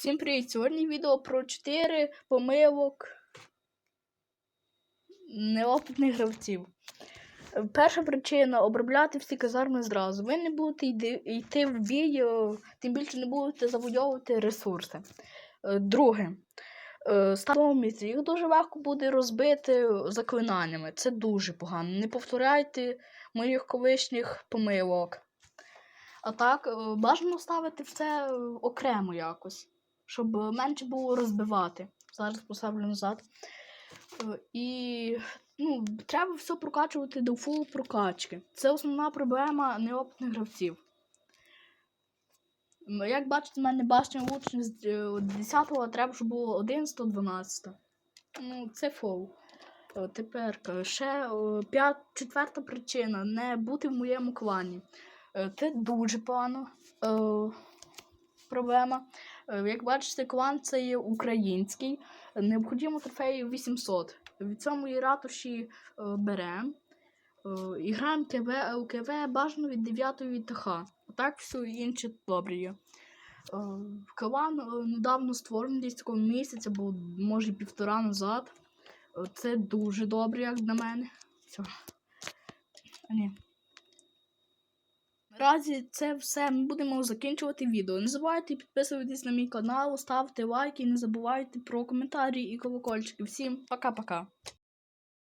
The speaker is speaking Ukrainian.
Всім привіт! Сьогодні відео про 4 помилок неопитних гравців. Перша причина обробляти всі казарми зразу. Ви не будете йти в бій, е, тим більше не будете завойовувати ресурси. Е, Друге. е, Ставимо місце. Їх дуже легко буде розбити заклинаннями. Це дуже погано. Не повторяйте моїх колишніх помилок. А так, бажано ставити все окремо якось, щоб е, менше було розбивати. Зараз поставлю назад. Е, І ну, треба все прокачувати до фул прокачки. Це основна проблема неопитних гравців. Як бачите, в мене башня з е, 10-го, треба, щоб було 11 12 Ну, це фол. Е, Тепер е, ще е, п'ят, четверта причина не бути в моєму клані. Е, Це дуже погано е, проблема. Е, Як бачите, клан це є український. Необхідно трофеїв 800. Від цьому ратуші е, беремо. Е, і граємо КВ, ЛКВ бажано від 9 від ТХ. Так все інше добре Клан недавно створений десь такого місяця, або може півтора назад. Це дуже добре, як на мене. Все. Ні. Наразі це все. Ми будемо закінчувати відео. Не забувайте підписуватись на мій канал, ставте лайки, не забувайте про коментарі і колокольчики. Всім пока-пока.